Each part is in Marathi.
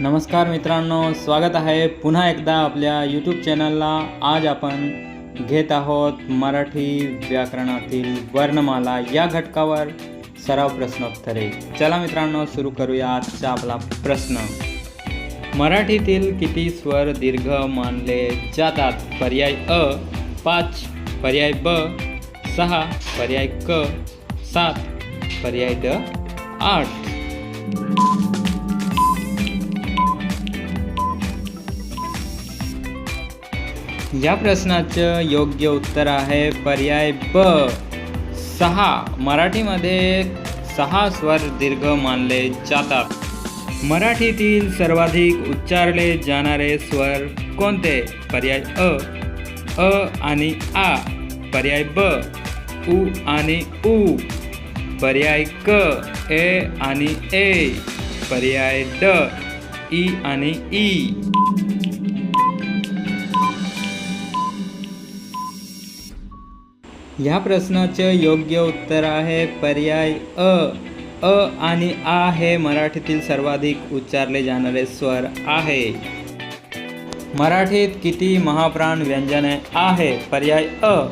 नमस्कार मित्रांनो स्वागत आहे पुन्हा एकदा आपल्या यूट्यूब चॅनलला आज आपण घेत आहोत मराठी व्याकरणातील वर्णमाला या घटकावर सराव प्रश्नोत्तरे. चला मित्रांनो सुरू करूया आजचा आपला प्रश्न. मराठीतील किती स्वर दीर्घ मानले जातात? पर्याय अ पाच. पर्याय ब सहा. पर्याय क सात. पर्याय ड आठ. या प्रश्नाचं योग्य उत्तर आहे पर्याय ब. सहा. मराठीमध्ये सहा स्वर दीर्घ मानले जातात. मराठीतील सर्वाधिक उच्चारले जाणारे स्वर कोणते? पर्याय अ. अ आणि आ. पर्याय ब. उ आणि उ. पर्याय क. ए आणि ए. पर्याय ड. ई आणि ई. ह्या प्रश्नाचे योग्य उत्तर आहे पर्याय अ. अ आणि आ हे मराठीतील सर्वाधिक उच्चारले जाणारे स्वर आहे. मराठीत किती महाप्राण व्यंजने आहे? पर्याय अ.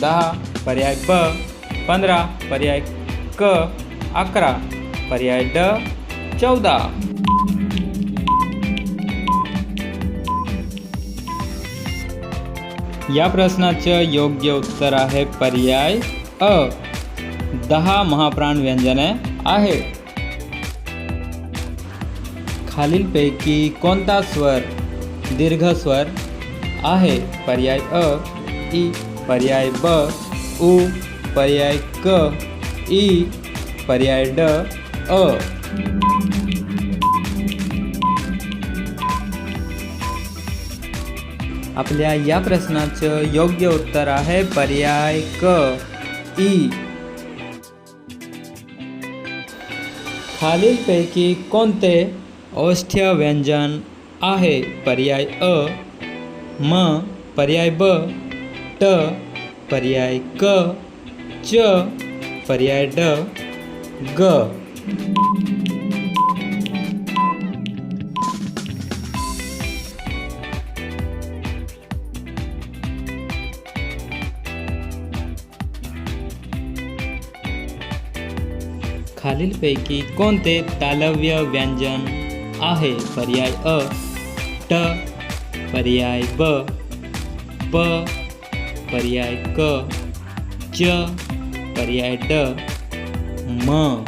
दहा. पर्याय ब. पंधरा. पर्याय क. अकरा. पर्याय ड. चौदा. या प्रश्नाचं योग्य उत्तर आहे पर्याय अ. दहा महाप्राण व्यंजने आहे खालीलपैकी कोणता स्वर दीर्घ स्वर आहे? पर्याय अ. ई. पर्याय ब. उ. पर्याय क. ई. पर्याय ड. अ. आपल्या या प्रश्नाचं योग्य उत्तर आहे पर्याय क. ई. खालीलपैकी कोणते औष्ठ्य व्यंजन आहे? पर्याय अ. म. पर्याय ब. ट. पर्याय क. च. पर्याय ड. ग. खालीलपैकी कोणते तालव्य व्यंजन आहे? पर्याय अ ट पर्याय ब प पर्याय क च पर्याय ड म.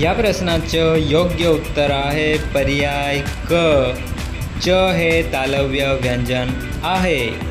या प्रश्नाचं योग्य उत्तर आहे पर्याय क. च हे तालव्य व्यंजन आहे.